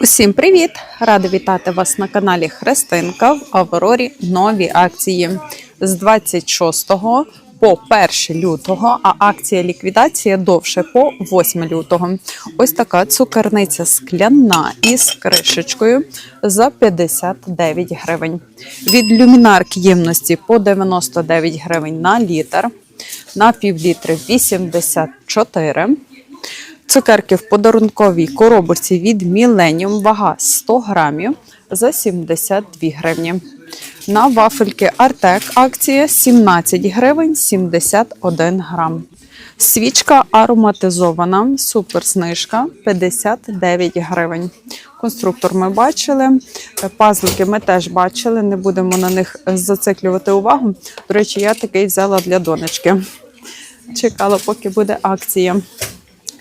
Усім привіт! Рада вітати вас на каналі Христинка в Аврорі нові акції з 26 по 1 лютого, а акція ліквідація довше по 8 лютого. Ось така цукерниця скляна із кришечкою за 59 гривень. Від люмінарки ємності по 99 гривень на літр, на півлітри 84 Цукерки в подарунковій коробочці від Millennium, вага 100 грамів за 72 гривні. На вафельки Артек акція 17 гривень 71 грам. Свічка ароматизована, суперзнижка 59 гривень. Конструктор ми бачили, пазлики ми теж бачили, не будемо на них зациклювати увагу. До речі, я такий взяла для донечки. Чекала, поки буде акція.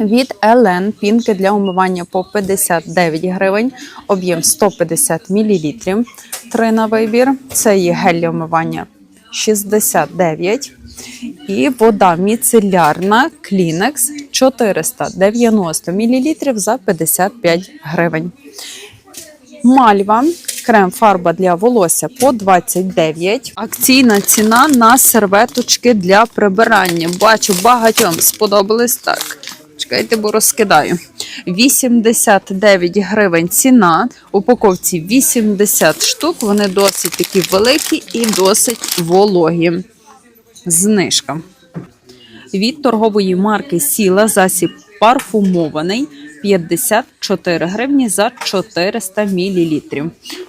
Від Елен пінки для умивання по 59 гривень, об'єм 150 мл. Три на вибір. Це є гель для умивання 69. І вода міцелярна Kleenex 490 мл за 55 гривень. Мальва, крем-фарба для волосся по 29. Акційна ціна на серветочки для прибирання. Бачу, багатьом сподобались так. Чекайте, бо розкидаю. 89 гривень ціна. Упаковці 80 штук. Вони досить такі великі і досить вологі. Знижка. Від торгової марки Сіла засіб парфумований 54 гривні за 400 мл.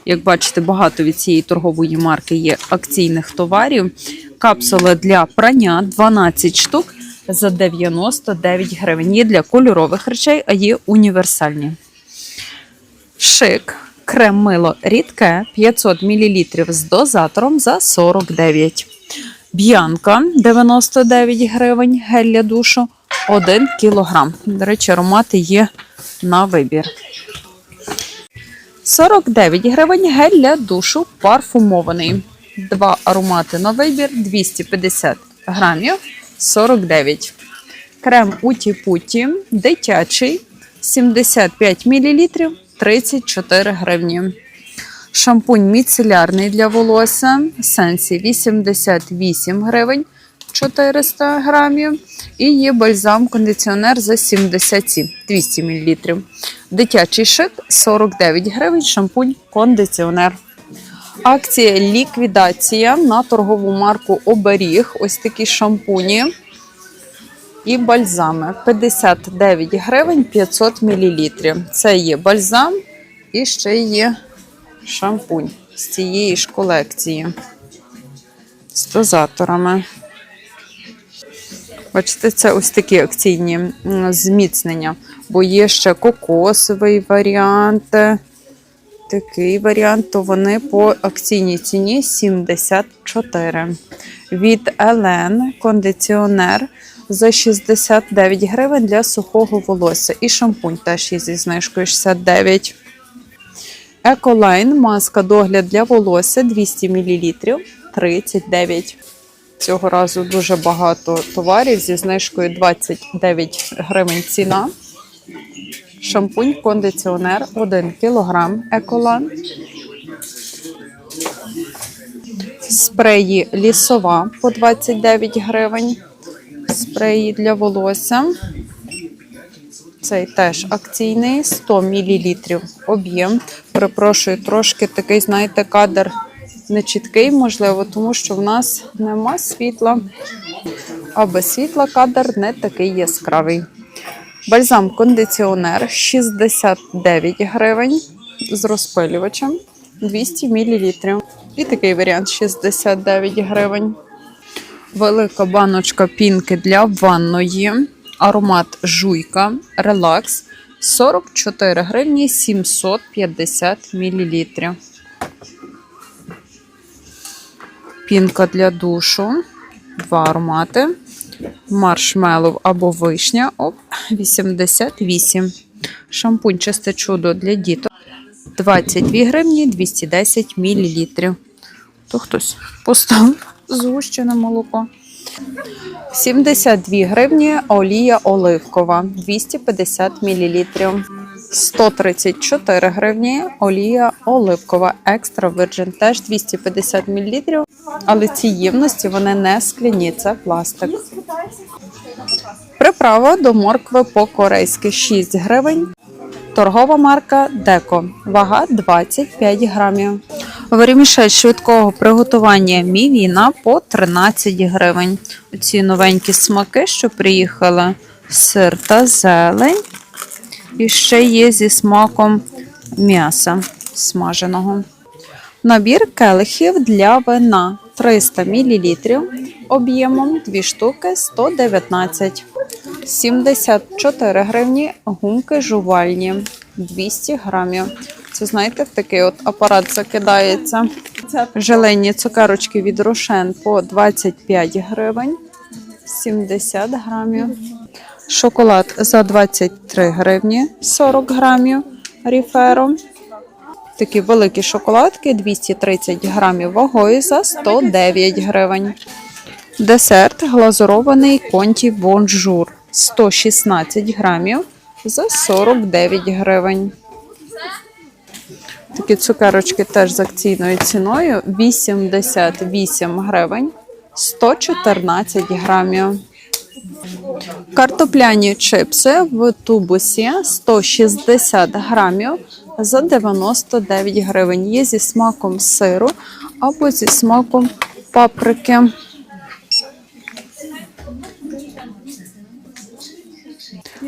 Як бачите, багато від цієї торгової марки є акційних товарів. Капсули для прання 12 штук за 99 гривень. Є для кольорових речей, а є універсальні. Шик. Крем мило рідке 500 мл з дозатором за 49. Б'янка 99 гривень, гель для душу 1 кг. До речі, аромати є на вибір. 49 гривень гель для душу парфумований. Два аромати на вибір 250 грамів 49. Крем Уті Путі дитячий 75 мл 34 гривні. Шампунь міцелярний для волосся Сенсі 88 гривень 400 грамів. І є бальзам кондиціонер за 77 200 мл. Дитячий шик 49 гривень, шампунь кондиціонер. Акція ліквідація на торгову марку Оберіг. Ось такі шампуні і бальзами. 59 гривень 500 мл. Це є бальзам і ще є шампунь з цієї ж колекції. З дозаторами. Бачите, це ось такі акційні зміцнення, бо є ще кокосовий варіант. Такий варіант, то вони по акційній ціні 74. Від Елен кондиціонер за 69 гривень для сухого волосся. І шампунь теж є зі знижкою 69. Еколайн маска догляд для волосся 200 мл 39. Цього разу дуже багато товарів зі знижкою 29 гривень ціна. Шампунь, кондиціонер 1 кг еколан. Спреї лісова по 29 гривень. Спреї для волосся. Цей теж акційний 100 мл об'єм. Перепрошую, трошки такий, знаєте, кадр нечіткий, можливо, тому що в нас нема світла. А без світла кадр не такий яскравий. Бальзам кондиціонер 69 гривень з розпилювачем 200 мл. І такий варіант 69 гривень. Велика баночка пінки для ванної. Аромат жуйка. Релакс 44 гривні 750 мл. Пінка для душу. Два аромати. Маршмеллоу або вишня. Оп, 88. Шампунь чисте чудо для діток. 22 гривні 210 мл. То хтось поставив згущене молоко. 72 гривні олія оливкова 250 мл. 134 гривні. Олія оливкова екстра virgin теж 250 мл. Але ці ємності вони не скляні, це пластик. Приправа до моркви по-корейськи 6 гривень. Торгова марка Деко. Вага 25 грамів. Вермішель швидкого приготування мівіна по 13 гривень. Ці новенькі смаки, що приїхали, сир та зелень. І ще є зі смаком м'яса смаженого. Набір келихів для вина 300 мл об'ємом 2 штуки 119 74 гривні гумки жувальні 200 грамів. Це знаєте, такий от апарат закидається. Желені цукерочки від Рошен по 25 гривень 70 грамів. Шоколад за 23 гривні 40 грамів ріфером. Такі великі шоколадки 230 грамів вагою за 109 гривень. Десерт глазурований конті бонжур 116 грамів за 49 гривень. Такі цукерочки теж з акційною ціною 88 гривень 114 грамів. Картопляні чипси в тубусі 160 грамів за 99 гривень. Є зі смаком сиру або зі смаком паприки.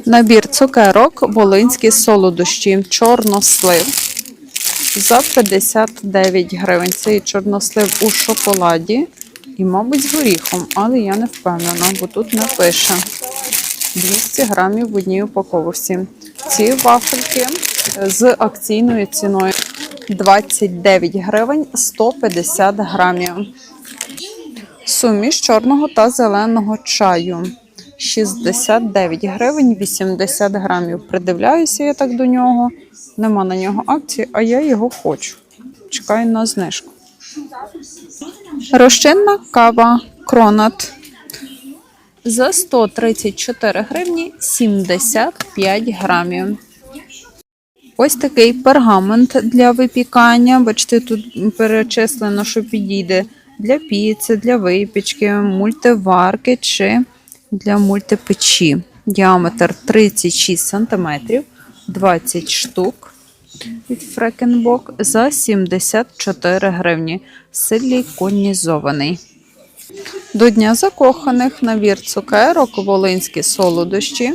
Набір цукерок Волинські солодощі, чорнослив за 59 гривень. Це чорнослив у шоколаді і, мабуть, з горіхом, але я не впевнена, бо тут не пише 200 грамів в одній упаковці. Ці вафельки з акційною ціною 29 гривень 150 грамів. Суміш чорного та зеленого чаю 69 гривень 80 грамів. Придивляюся я так до нього. Нема на нього акції, а я його хочу. Чекаю на знижку. Розчинна кава Кронат за 134 гривні 75 грамів. Ось такий пергамент для випікання. Бачите, тут перечислено, що підійде для піци, для випічки, мультиварки чи для мультипечі. Діаметр 36 см, 20 штук від Фрекенбок за 74 гривні. Силіконізований. До Дня закоханих набір цукерок Волинські солодощі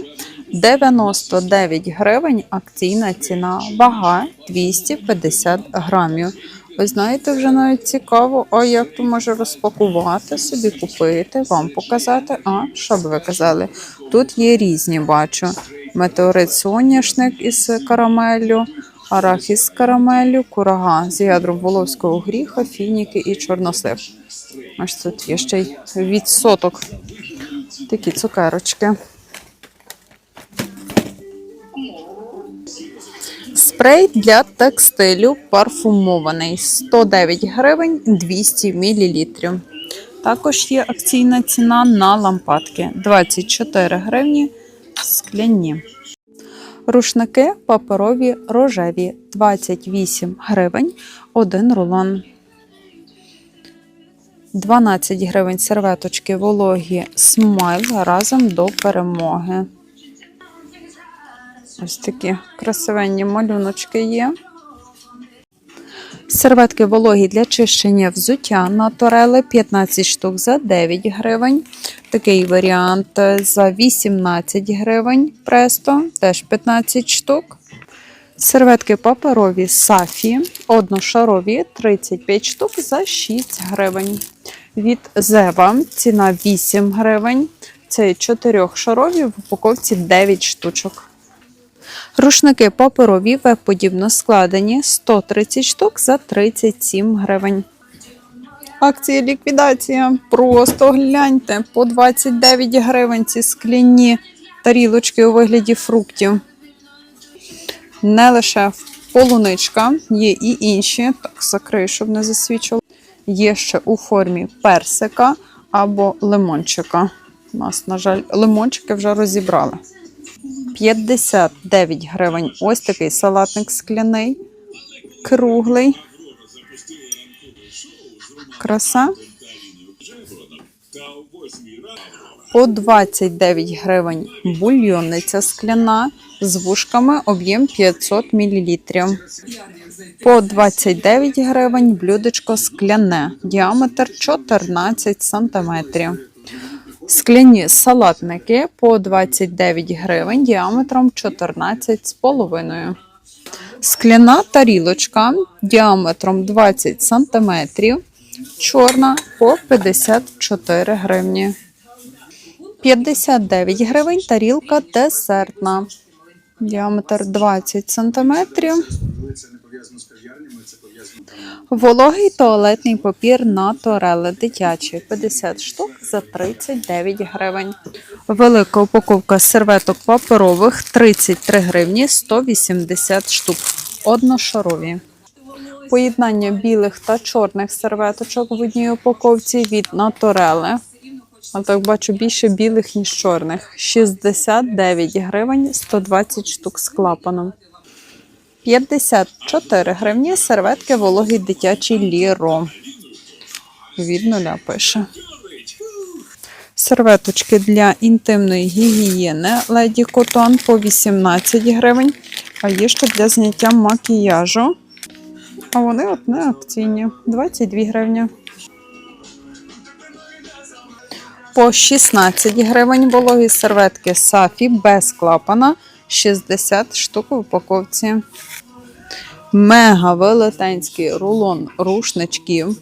99 гривень. Акційна ціна. Вага 250 грамів. Ви знаєте, вже навіть цікаво, а як то може розпакувати, собі купити, вам показати. А що б ви казали? Тут є різні, бачу. Метеорит соняшник із карамеллю, арахіс з карамеллю, курага з ядром воловського гріха, фініки і чорнослив. Ось тут є ще й відсоток. Такі цукерочки. Спрей для текстилю парфумований 109 гривень 200 мл. Також є акційна ціна на лампадки 24 гривні скляні. Рушники паперові рожеві 28 гривень 1 рулон. 12 гривень серветочки вологі смайл разом до перемоги. Ось такі красивенні малюночки є. Серветки вологі для чищення взуття на Торели 15 штук за 9 гривень. Такий варіант за 18 гривень. Престо теж 15 штук. Серветки паперові сафі, одношарові 35 штук за 6 гривень. Від Зева ціна 8 гривень. Це 4 шарові в упаковці 9 штучок. Рушники паперові веб-подібно складені 130 штук за 37 гривень. Акція ліквідація. Просто гляньте по 29 гривень ці скляні тарілочки у вигляді фруктів. Не лише полуничка, є і інші. Так, закрию, щоб не засвічувало. Є ще у формі персика або лимончика. У нас, на жаль, лимончики вже розібрали. 59 гривень. Ось такий салатник скляний, круглий. Краса. По 29 гривень бульйонниця скляна з вушками об'єм 500 мл. По 29 гривень блюдечко скляне, діаметр 14 см. Скляні салатники по 29 гривень діаметром 14,5 Скляна тарілочка діаметром 20 см, чорна по 54 гривні. 59 гривень тарілка десертна. Діаметр 20 см. Пов'язано з кав'ярнями, це пов'язано. Вологий туалетний папір на Тореле дитячий 50 штук за 39 гривень. Велика упаковка серветок паперових 33 гривні 180 штук. Одношарові. Поєднання білих та чорних серветочок в одній упаковці від Натореле. А так бачу більше білих, ніж чорних. 69 гривень 120 штук з клапаном. 54 гривні серветки вологий дитячий ліро. Від нуля пише. Серветочки для інтимної гігієни Леді Котон по 18 гривень. А є ще для зняття макіяжу. А вони от не акційні 22 гривні. По 16 гривень вологі серветки Сафі без клапана 60 штук в упаковці. Мега велетенський рулон рушничків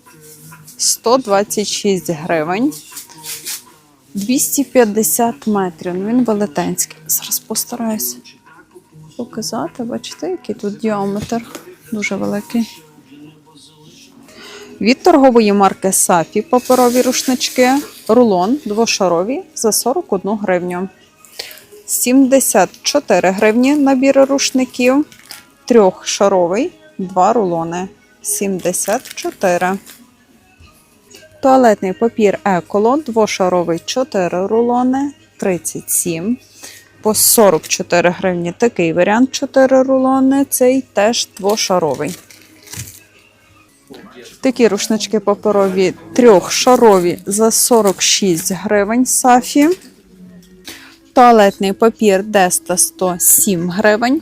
126 гривень. 250 метрів. Ну, Він велетенський. Зараз постараюся показати. Бачите, який тут діаметр. Дуже великий. Від торгової марки Сафі паперові рушнички. Рулон двошарові за 41 гривню. 74 гривні набір рушників. Трьохшаровий, два рулони. 74. Туалетний папір Еколо, двошаровий 4 рулони, 37. По 44 гривні такий варіант 4 рулони, цей теж двошаровий. Такі рушнички паперові трьохшарові за 46 гривень Сафі. Туалетний папір Деста 107 гривень.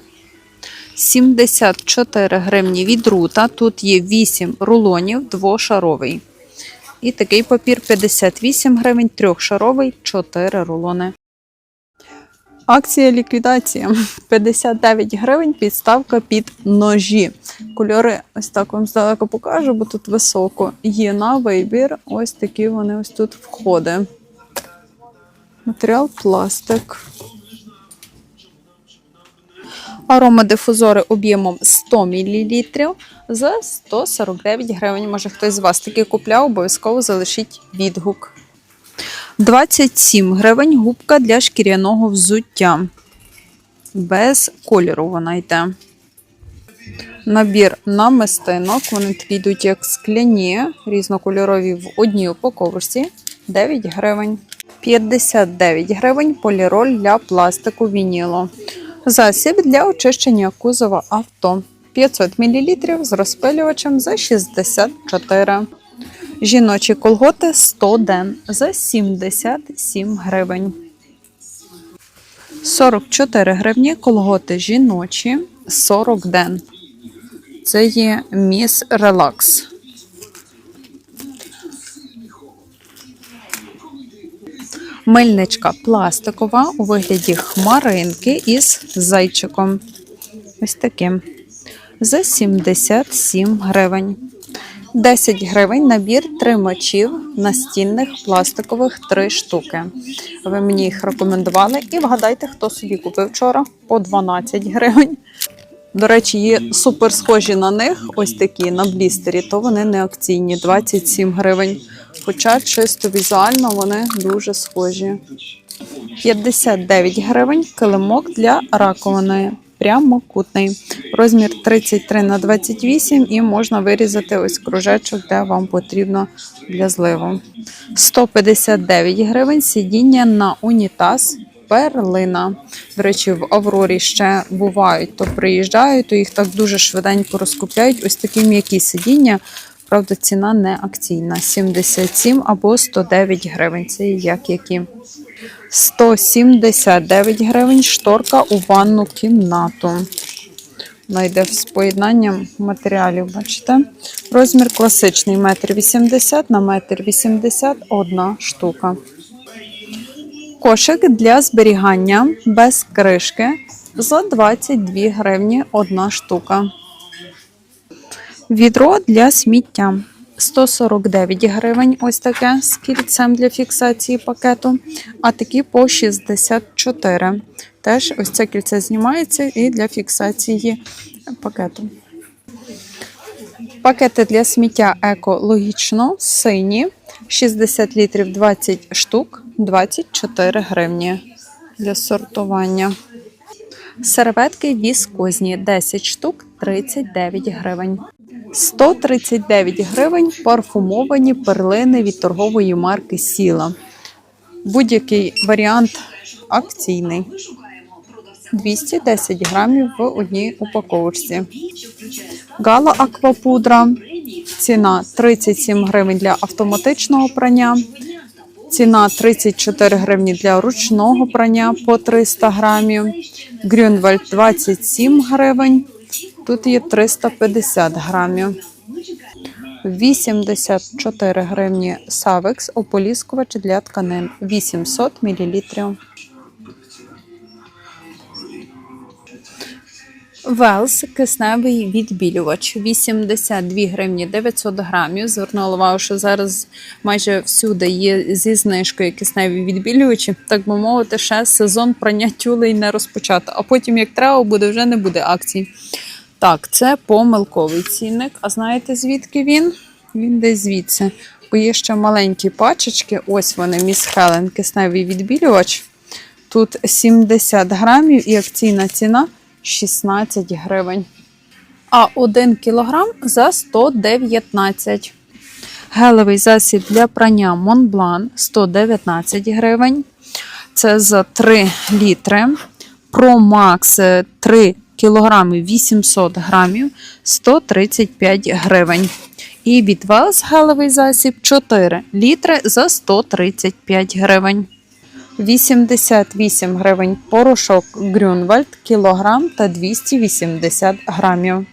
74 гривні від рута. Тут є 8 рулонів, двошаровий. І такий папір 58 гривень, трьохшаровий, 4 рулони. Акція ліквідація 59 гривень, підставка під ножі. Кольори ось так вам здалека покажу, бо тут високо. Є на вибір. Ось такі вони ось тут входи. Матеріал пластик. Аромадифузори об'ємом 100 мл за 149 гривень. Може хтось з вас таки купляв, обов'язково залишіть відгук. 27 гривень губка для шкіряного взуття. Без кольору вона йде. Набір намистинок. Вони такі йдуть як скляні, різнокольорові в одній упаковці. 9 гривень. 59 гривень поліроль для пластику вініло. Засіб для очищення кузова авто. 500 мл з розпилювачем за 64. Жіночі колготи 100 ден за 77 гривень. 44 гривні колготи жіночі 40 ден. Це є міс релакс. Мильничка пластикова у вигляді хмаринки із зайчиком. Ось таким. За 77 гривень. 10 гривень набір тримачів настінних пластикових 3 штуки. Ви мені їх рекомендували і вгадайте, хто собі купив вчора по 12 гривень. До речі, є супер схожі на них, ось такі на блістері, то вони не акційні 27 гривень. Хоча чисто візуально вони дуже схожі. 59 гривень килимок для раковини. Прямокутний. Розмір 33 на 28 і можна вирізати ось кружечок, де вам потрібно для зливу. 159 гривень сидіння на унітаз перлина. До речі, в Аврорі ще бувають, то приїжджають, то їх так дуже швиденько розкупляють. Ось такі м'які сидіння. Правда, ціна не акційна. 77 або 109 гривень. Це як які. 179 гривень шторка у ванну кімнату. Вона йде з поєднанням матеріалів, бачите? Розмір класичний 1,80 м на 1,80 м одна штука. Кошик для зберігання без кришки за 22 гривні одна штука. Відро для сміття 149 гривень. Ось таке з кільцем для фіксації пакету. А такі по 64. Теж ось це кільце знімається і для фіксації пакету. Пакети для сміття екологічно сині 60 літрів 20 штук, 24 гривні для сортування. Серветки віскозні 10 штук 39 гривень. 139 гривень парфумовані перлини від торгової марки Сіла. Будь-який варіант акційний. 210 грамів в одній упаковочці. Гала аквапудра. Ціна 37 гривень для автоматичного прання. Ціна 34 гривні для ручного прання по 300 грамів. Грюнвальд 27 гривень. Тут є 350 грамів. 84 гривні Савекс ополіскувач для тканин 800 мл. Велс кисневий відбілювач 82 гривні 900 грамів. Звернула увагу, що зараз майже всюди є зі знижкою кисневі відбілювачі. Так би мовити, ще сезон прання тюлей не розпочато. А потім, як треба буде, вже не буде акцій. Так, це помилковий цінник. А знаєте звідки він? Він десь звідси. Бо є ще маленькі пачечки. Ось вони, міс Хелен, кисневий відбілювач. Тут 70 грамів і акційна ціна 16 гривень. А 1 кілограм за 119. Гелевий засіб для прання Montblanc 119 гривень. Це за 3 літри. Pro Max е, 3 кілограми 800 грамів 135 гривень. І від Wells гелевий засіб 4 літри за 135 гривень. 88 гривень порошок Грюнвальд кілограм та 280 грамів.